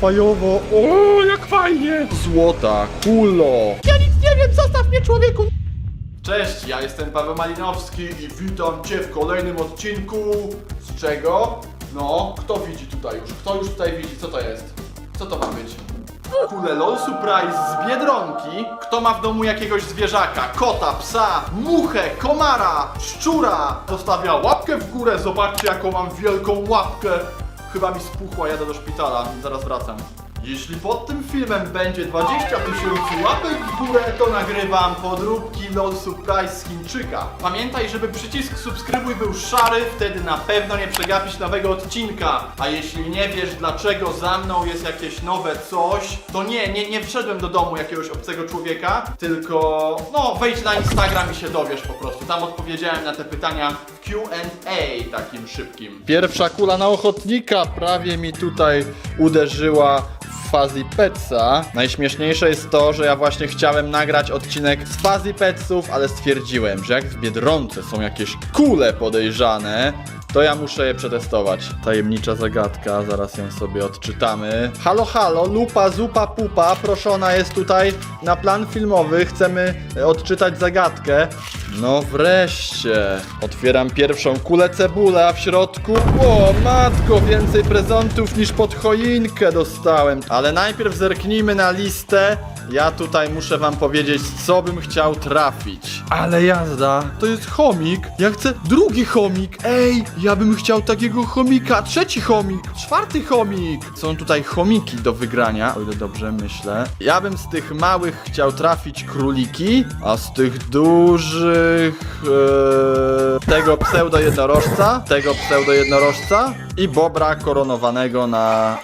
Fajowo. O, jak fajnie. Złota, kulo. Ja nic nie wiem, zostaw mnie człowieku. Cześć, ja jestem Paweł Malinowski i witam Cię w kolejnym odcinku. Z czego? No, kto widzi tutaj już? Kto już tutaj widzi? Co to jest? Co to ma być? Kule LOL Surprise z Biedronki. Kto ma w domu jakiegoś zwierzaka? Kota, psa, muchę, komara, szczura. Zostawia łapkę w górę. Zobaczcie jaką mam wielką łapkę. Chyba mi spuchła, jadę do szpitala. Zaraz wracam. Jeśli pod tym filmem będzie 20 tysięcy łapek w górę, to nagrywam podróbki LOL Surprise z Chińczyka. Pamiętaj, żeby przycisk subskrybuj był szary, wtedy na pewno nie przegapisz nowego odcinka. A jeśli nie wiesz dlaczego za mną jest jakieś nowe coś, to nie, nie, nie wszedłem do domu jakiegoś obcego człowieka, tylko no wejdź na Instagram i się dowiesz po prostu. Tam odpowiedziałem na te pytania Q&A takim szybkim. Pierwsza kula na ochotnika prawie mi tutaj uderzyła w Fuzzy Petsa. Najśmieszniejsze jest to, że ja właśnie chciałem nagrać odcinek z Fuzzy Petsów, ale stwierdziłem, że jak w Biedronce są jakieś kule podejrzane, to ja muszę je przetestować. Tajemnicza zagadka, zaraz ją sobie odczytamy. Halo, halo, lupa, zupa, pupa, proszona jest tutaj na plan filmowy. Chcemy e, odczytać zagadkę. No wreszcie. Otwieram pierwszą kulę cebulę, a w środku... O, matko, więcej prezentów niż pod choinkę dostałem. Ale najpierw zerknijmy na listę. Ja tutaj muszę wam powiedzieć, co bym chciał trafić. Ale jazda, to jest chomik. Ja chcę drugi chomik. Ej, ja bym chciał takiego chomika. Trzeci chomik, czwarty chomik. Są tutaj chomiki do wygrania, o ile dobrze myślę. Ja bym z tych małych chciał trafić króliki, a z tych dużych... E, tego pseudo jednorożca, tego pseudo jednorożca i bobra koronowanego na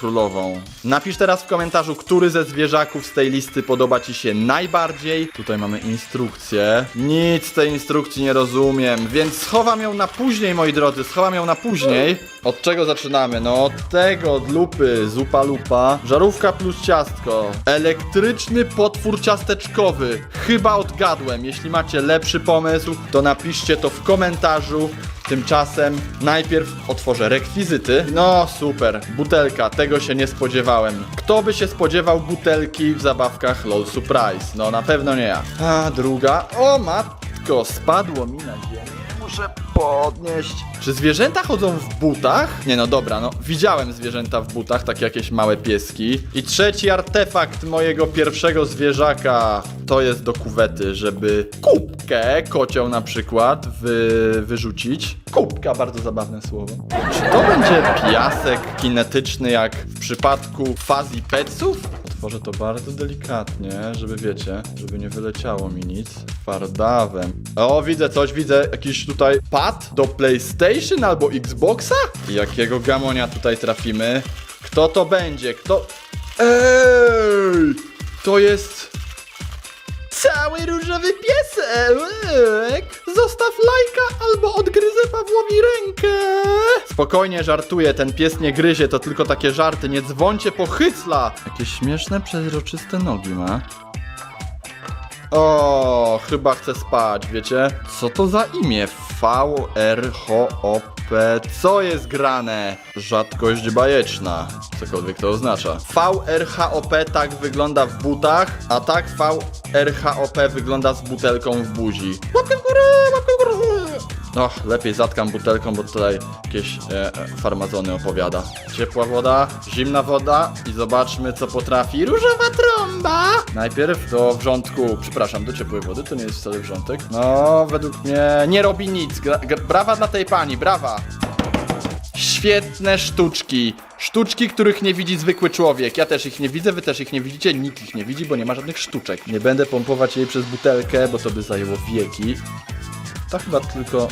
królową. Napisz teraz w komentarzu, który ze zwierzaków z tej listy podoba Ci się najbardziej. Tutaj mamy instrukcję. Nic z tej instrukcji nie rozumiem, więc schowam ją na później, moi drodzy, schowam ją na później. Od czego zaczynamy? No od tego, od lupy, zupa lupa. Żarówka plus ciastko. Elektryczny potwór ciasteczkowy. Chyba odgadłem. Jeśli macie lepszy pomysł, to napiszcie to w komentarzu. Tymczasem najpierw otworzę rekwizyty. No super, butelka, tego się nie spodziewałem. Kto by się spodziewał butelki w zabawkach LOL Surprise? No na pewno nie ja. A druga, o matko, spadło mi na ziemię. Muszę podnieść. Czy zwierzęta chodzą w butach? Nie no dobra, no widziałem zwierzęta w butach, takie jakieś małe pieski. I trzeci artefakt mojego pierwszego zwierzaka to jest do kuwety, żeby kubkę, kocioł na przykład, wy, wyrzucić. Kubka, bardzo zabawne słowo. Czy to będzie piasek kinetyczny jak w przypadku fazji peców? Otworzę to bardzo delikatnie, żeby wiecie, żeby nie wyleciało mi nic. Fardawem. O, widzę coś, widzę jakiś tutaj pad do PlayStation albo Xboxa? Jakiego gamonia tutaj trafimy? Kto to będzie? Kto... Ej! To jest... Cały różowy piesek! Zostaw lajka albo odgryzę Pawłowi rękę! Spokojnie żartuję, ten pies nie gryzie, to tylko takie żarty, nie dzwońcie po! Jakie śmieszne, przezroczyste nogi ma. O, chyba chcę spać, wiecie? Co to za imię? VRHOP. Co jest grane? Rzadkość bajeczna. Cokolwiek to oznacza. VRHOP tak wygląda w butach, a tak VRHOP wygląda z butelką w buzi. Łapkę w górę, łapkę w górę. Och, lepiej zatkam butelką, bo tutaj jakieś e, e, farmazony opowiada. Ciepła woda, zimna woda i zobaczmy co potrafi różowa trąba. Najpierw do wrzątku, przepraszam, do ciepłej wody, to nie jest wcale wrzątek. No, według mnie nie robi nic. Gra, gra, brawa dla tej pani, brawa. Świetne sztuczki. Sztuczki, których nie widzi zwykły człowiek. Ja też ich nie widzę, wy też ich nie widzicie, nikt ich nie widzi, bo nie ma żadnych sztuczek. Nie będę pompować jej przez butelkę, bo to by zajęło wieki. To chyba tylko...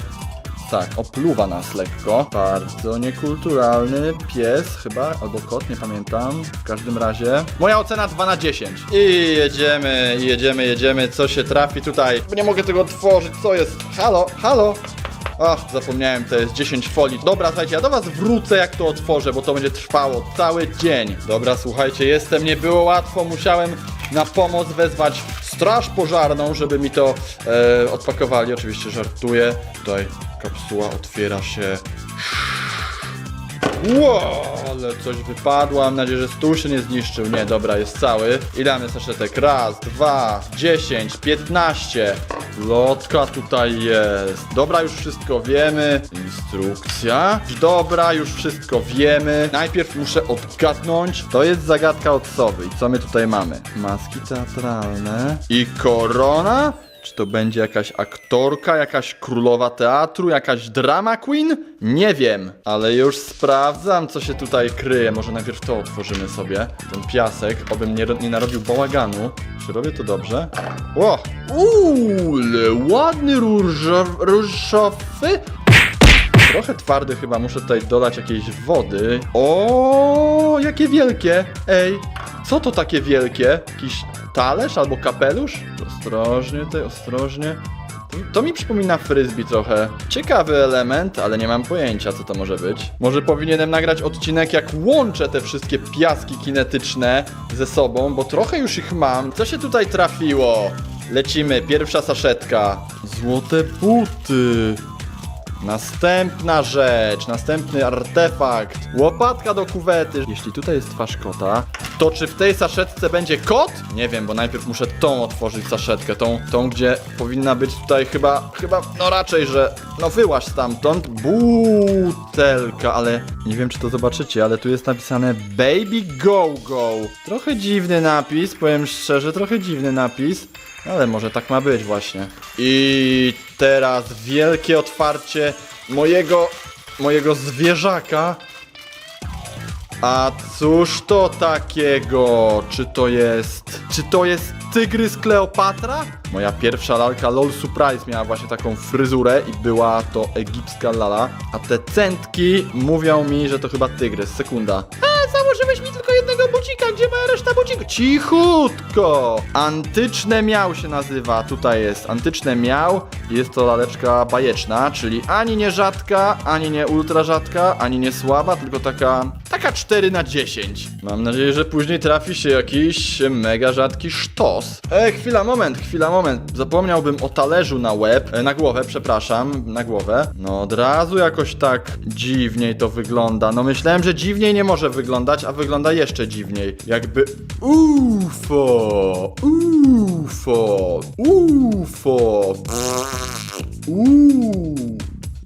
Tak, opluwa nas lekko. Bardzo niekulturalny pies chyba, albo kot, nie pamiętam. W każdym razie... Moja ocena 2 na 10. I jedziemy, jedziemy, jedziemy. Co się trafi tutaj? Nie mogę tego otworzyć, co jest? Halo, halo? Ach, zapomniałem, to jest 10 folii. Dobra, słuchajcie, ja do was wrócę jak to otworzę, bo to będzie trwało cały dzień. Dobra, słuchajcie, jestem, nie było łatwo, musiałem na pomoc wezwać straż pożarną, żeby mi to e, odpakowali. Oczywiście żartuję. Tutaj kapsuła otwiera się. Wow, ale coś wypadło. Mam nadzieję, że stół się nie zniszczył. Nie, dobra, jest cały. Ile mamy saszetek? Raz, dwa, dziesięć, piętnaście. Lotka tutaj jest. Dobra, już wszystko wiemy. Instrukcja. Dobra, już wszystko wiemy. Najpierw muszę odgadnąć. To jest zagadka od sowy. I co my tutaj mamy? Maski teatralne. I korona? Czy to będzie jakaś aktorka, jakaś królowa teatru, jakaś drama queen? Nie wiem, ale już sprawdzam, co się tutaj kryje. Może najpierw to otworzymy sobie, ten piasek, obym nie, nie narobił bałaganu. Czy robię to dobrze? O! Uuu, ładny różow, różowy. Trochę twardy chyba, muszę tutaj dodać jakiejś wody. O, jakie wielkie! Ej, co to takie wielkie? Jakiś talerz albo kapelusz? Ostrożnie tutaj, ostrożnie. To, to mi przypomina frisbee trochę. Ciekawy element, ale nie mam pojęcia co to może być. Może powinienem nagrać odcinek jak łączę te wszystkie piaski kinetyczne ze sobą, bo trochę już ich mam. Co się tutaj trafiło? Lecimy, pierwsza saszetka. Złote buty. Następna rzecz, następny artefakt. Łopatka do kuwety. Jeśli tutaj jest twarz kota, to czy w tej saszetce będzie kot? Nie wiem, bo najpierw muszę tą otworzyć saszetkę, tą, tą gdzie powinna być tutaj chyba, chyba, no raczej, że, no wyłaź stamtąd. Butelka, ale nie wiem czy to zobaczycie, ale tu jest napisane Baby Go Go. Trochę dziwny napis, powiem szczerze, trochę dziwny napis. Ale może tak ma być właśnie. I teraz wielkie otwarcie mojego, mojego zwierzaka. A cóż to takiego? Czy to jest... Czy to jest tygrys Kleopatra? Moja pierwsza lalka LOL Surprise miała właśnie taką fryzurę i była to egipska lala. A te centki mówią mi, że to chyba tygrys. Sekunda. Założyłeś mi tylko jednego bucika. Gdzie moja reszta bucików? Cichutko! Antyczne miał się nazywa. Tutaj jest antyczne miał. Jest to laleczka bajeczna, czyli ani nie rzadka, ani nie ultra rzadka, ani nie słaba, tylko taka... Taka 4 na 10. Mam nadzieję, że później trafi się jakiś mega rzadki sztos. E, chwila, moment, chwila, moment. Zapomniałbym o talerzu na łeb, e, na głowę, przepraszam, na głowę. No od razu jakoś tak dziwniej to wygląda. No myślałem, że dziwniej nie może wyglądać, a wygląda jeszcze dziwniej. Jakby UFO, UFO, UFO. Uuu.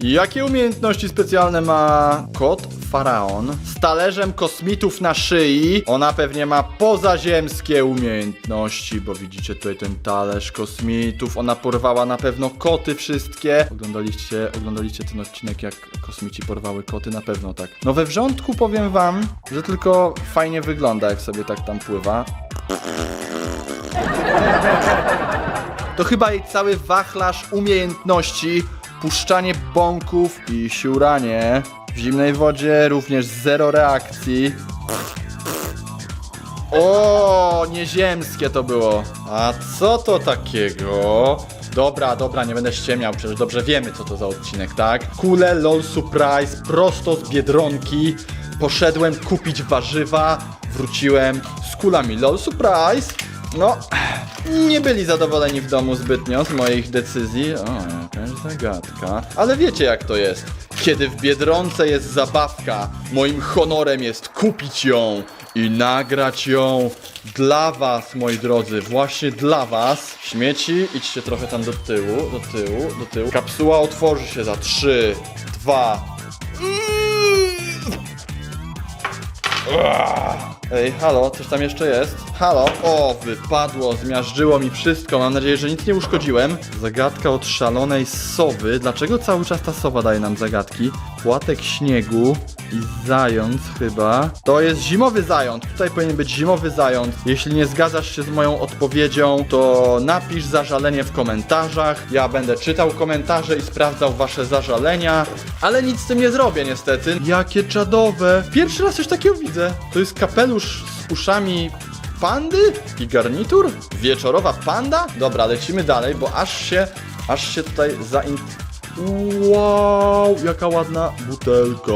Jakie umiejętności specjalne ma kot Faraon z talerzem kosmitów na szyi? Ona pewnie ma pozaziemskie umiejętności, bo widzicie tutaj ten talerz kosmitów. Ona porwała na pewno koty wszystkie. Oglądaliście, oglądaliście ten odcinek, jak kosmici porwały koty? Na pewno tak. No we wrzątku powiem wam, że tylko fajnie wygląda, jak sobie tak tam pływa. To chyba jej cały wachlarz umiejętności, puszczanie bąków i siuranie. W zimnej wodzie również zero reakcji. O, nieziemskie to było. A co to takiego? Dobra, dobra, nie będę ściemniał, przecież dobrze wiemy co to za odcinek, tak? Kule LOL Surprise prosto z Biedronki. Poszedłem kupić warzywa, wróciłem z kulami LOL Surprise. No, nie byli zadowoleni w domu zbytnio z moich decyzji. O, jakaś zagadka. Ale wiecie jak to jest. Kiedy w Biedronce jest zabawka, moim honorem jest kupić ją i nagrać ją dla was, moi drodzy, właśnie dla was. Śmieci, idźcie trochę tam do tyłu, do tyłu, do tyłu. Kapsuła otworzy się za 3, 2, Ej, halo, coś tam jeszcze jest? Halo? O, wypadło, zmiażdżyło mi wszystko. Mam nadzieję, że nic nie uszkodziłem. Zagadka od szalonej sowy. Dlaczego cały czas ta sowa daje nam zagadki? Płatek śniegu i zając chyba. To jest zimowy zając. Tutaj powinien być zimowy zając. Jeśli nie zgadzasz się z moją odpowiedzią, to napisz zażalenie w komentarzach. Ja będę czytał komentarze i sprawdzał wasze zażalenia. Ale nic z tym nie zrobię niestety. Jakie czadowe. Pierwszy raz coś takiego widzę. To jest kapelusz z uszami pandy i garnitur? Wieczorowa panda? Dobra, lecimy dalej, bo aż się, aż się tutaj zain... Wow, jaka ładna butelka.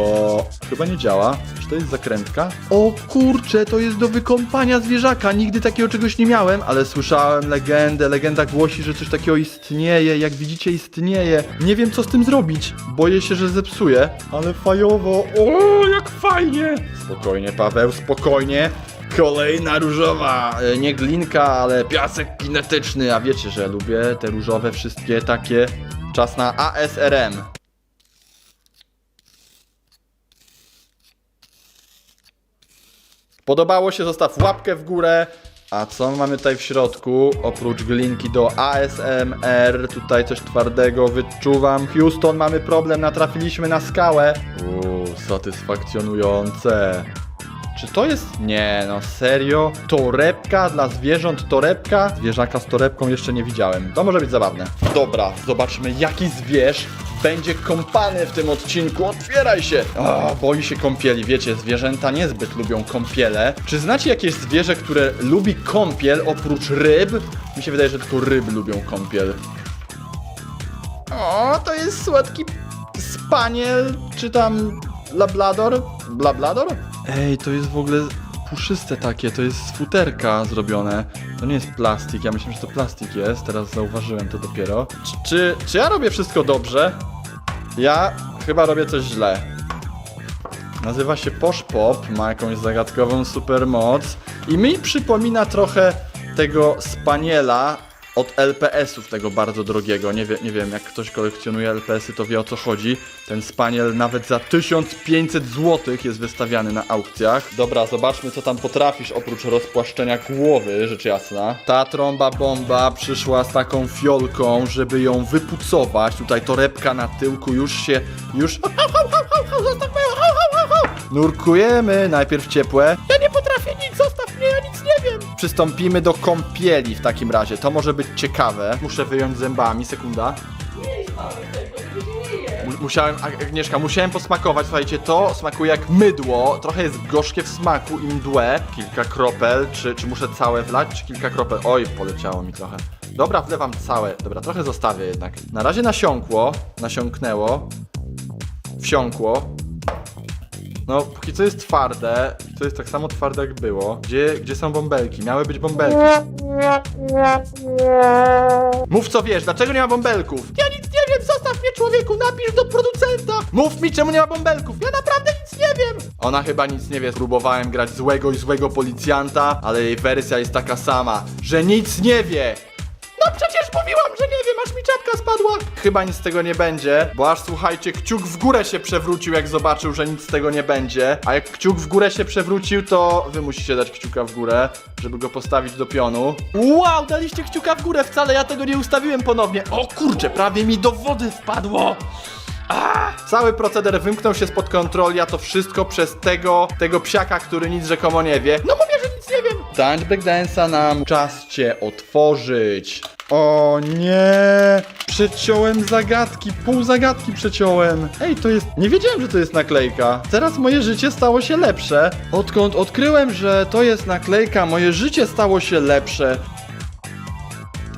Chyba nie działa. Czy to jest zakrętka? O kurcze, to jest do wykąpania zwierzaka. Nigdy takiego czegoś nie miałem, ale słyszałem legendę. Legenda głosi, że coś takiego istnieje. Jak widzicie, istnieje. Nie wiem, co z tym zrobić. Boję się, że zepsuję. Ale fajowo. O, jak fajnie. Spokojnie, Paweł, spokojnie. Kolejna różowa, e, nie glinka, ale piasek kinetyczny, a wiecie, że lubię te różowe wszystkie takie. Czas na ASRM. Podobało się, zostaw łapkę w górę. A co mamy tutaj w środku? Oprócz glinki do ASMR, tutaj coś twardego wyczuwam. Houston, mamy problem, natrafiliśmy na skałę. Uuu, satysfakcjonujące. Czy to jest... Nie, no serio? Torebka dla zwierząt, torebka? Zwierzaka z torebką jeszcze nie widziałem. To może być zabawne. Dobra, zobaczmy jaki zwierz będzie kąpany w tym odcinku. Otwieraj się! A, boi się kąpieli. Wiecie, zwierzęta niezbyt lubią kąpiele. Czy znacie jakieś zwierzę, które lubi kąpiel oprócz ryb? Mi się wydaje, że tylko ryby lubią kąpiel. O, to jest słodki spaniel, czy tam lablador? Blablador? Ej, to jest w ogóle puszyste takie, to jest z futerka zrobione. To nie jest plastik, ja myślę, że to plastik jest, teraz zauważyłem to dopiero. Czy, czy, czy ja robię wszystko dobrze? Ja chyba robię coś źle. Nazywa się Posh Pop, ma jakąś zagadkową supermoc i mi przypomina trochę tego spaniela od LPS-ów, tego bardzo drogiego. Nie, wie, nie wiem, jak ktoś kolekcjonuje LPS-y, to wie o co chodzi. Ten spaniel nawet za 1500 zł jest wystawiany na aukcjach. Dobra, zobaczmy co tam potrafisz oprócz rozpłaszczenia głowy, rzecz jasna. Ta trąba bomba przyszła z taką fiolką, żeby ją wypucować. Tutaj torebka na tyłku już się, już... Nurkujemy, najpierw ciepłe. Ja nie potrafię nic, zostaw Przystąpimy do kąpieli w takim razie, to może być ciekawe. Muszę wyjąć zębami, sekunda. Mu- Musiałem, Ag- Agnieszka, musiałem posmakować, słuchajcie, to smakuje jak mydło, trochę jest gorzkie w smaku i mdłe. Kilka kropel, czy, czy muszę całe wlać, czy kilka kropel? Oj, poleciało mi trochę. Dobra, wlewam całe, dobra, trochę zostawię jednak. Na razie nasiąkło, nasiąknęło, wsiąkło. No, póki co jest twarde, to jest tak samo twarde jak było. Gdzie, gdzie są bąbelki? Miały być bąbelki. Mów co wiesz, dlaczego nie ma bąbelków? Ja nic nie wiem, zostaw mnie człowieku, napisz do producenta! Mów mi czemu nie ma bąbelków, ja naprawdę nic nie wiem! Ona chyba nic nie wie, próbowałem grać złego i złego policjanta, ale jej wersja jest taka sama, że nic nie wie! Mówiłam, że nie wiem, aż mi czapka spadła. Chyba nic z tego nie będzie, bo aż słuchajcie, kciuk w górę się przewrócił, jak zobaczył, że nic z tego nie będzie. A jak kciuk w górę się przewrócił, to wy musicie dać kciuka w górę, żeby go postawić do pionu. Wow, daliście kciuka w górę, wcale ja tego nie ustawiłem ponownie. O kurczę, prawie mi do wody wpadło. A! Cały proceder wymknął się spod kontroli, a to wszystko przez tego, tego psiaka, który nic rzekomo nie wie. No mówię, że nic nie wiem. Tańcz breakdance'a nam czas cię otworzyć. O nie! Przeciąłem zagadki, pół zagadki przeciąłem. Ej, to jest... Nie wiedziałem, że to jest naklejka. Teraz moje życie stało się lepsze. Odkąd odkryłem, że to jest naklejka, moje życie stało się lepsze.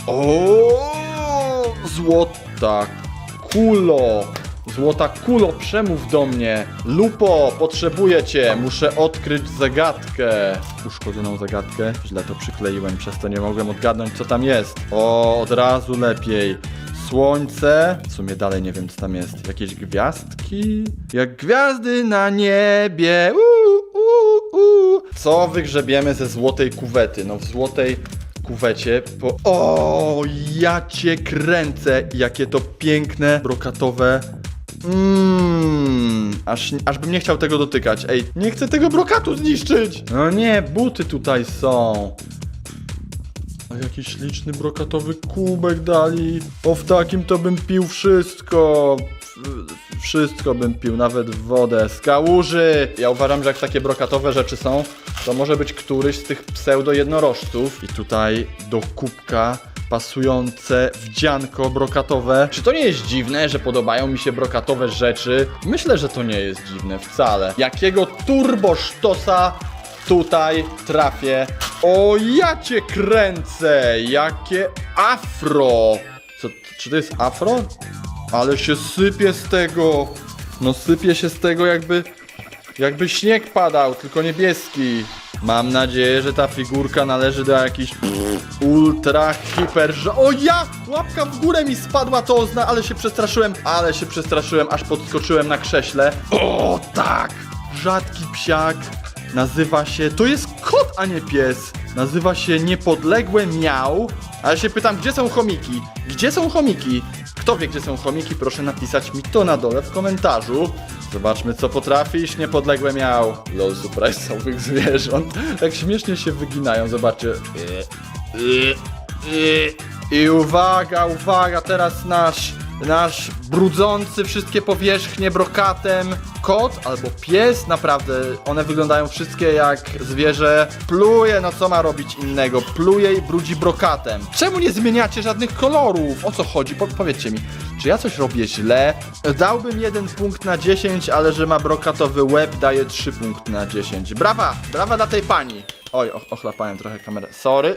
O, złota kulo. Złota kulo, przemów do mnie. Lupo, potrzebuję cię. Muszę odkryć zagadkę. Uszkodzoną zagadkę. Źle to przykleiłem, przez to nie mogłem odgadnąć, co tam jest. O, od razu lepiej. Słońce. W sumie dalej nie wiem, co tam jest. Jakieś gwiazdki? Jak gwiazdy na niebie. Uuu, uuu, uuu. Co wygrzebiemy ze złotej kuwety? No w złotej kuwecie po... O, ja cię kręcę! Jakie to piękne, brokatowe... Mmm, aż, aż bym nie chciał tego dotykać. Ej, nie chcę tego brokatu zniszczyć! No nie, buty tutaj są. A jaki śliczny brokatowy kubek dali. O, w takim to bym pił wszystko. W- Wszystko bym pił, nawet wodę z kałuży. Ja uważam, że jak takie brokatowe rzeczy są, to może być któryś z tych pseudo jednorożców. I tutaj do kubka pasujące wdzianko brokatowe. Czy to nie jest dziwne, że podobają mi się brokatowe rzeczy? Myślę, że to nie jest dziwne wcale. Jakiego turbo sztosa tutaj trafię. O, ja cię kręcę! Jakie afro! Co, czy to jest afro? Ale się sypie z tego! No sypie się z tego jakby... Jakby śnieg padał, tylko niebieski. Mam nadzieję, że ta figurka należy do jakichś ultra hiper... O ja! Łapka w górę mi spadła, to ozna, ale się przestraszyłem, ale się przestraszyłem, aż podskoczyłem na krześle. O tak! Rzadki psiak. Nazywa się... To jest kot, a nie pies. Nazywa się Niepodległe Miał. Ale się pytam, gdzie są chomiki? Gdzie są chomiki? Kto wie, gdzie są chomiki? Proszę napisać mi to na dole w komentarzu. Zobaczmy, co potrafisz. Niepodległe miał. Lol, surprise całych zwierząt. Tak śmiesznie się wyginają, zobaczcie. I uwaga, uwaga, teraz nasz, nasz brudzący wszystkie powierzchnie brokatem kot albo pies, naprawdę one wyglądają wszystkie jak zwierzę. Pluje, no co ma robić innego? Pluje i brudzi brokatem. Czemu nie zmieniacie żadnych kolorów? O co chodzi? Po powiedzcie mi, czy ja coś robię źle? Dałbym jeden punkt na 10, ale że ma brokatowy łeb, daje 3 punkty na 10. Brawa, brawa dla tej pani. Oj, och- ochlapałem trochę kamerę. Sorry.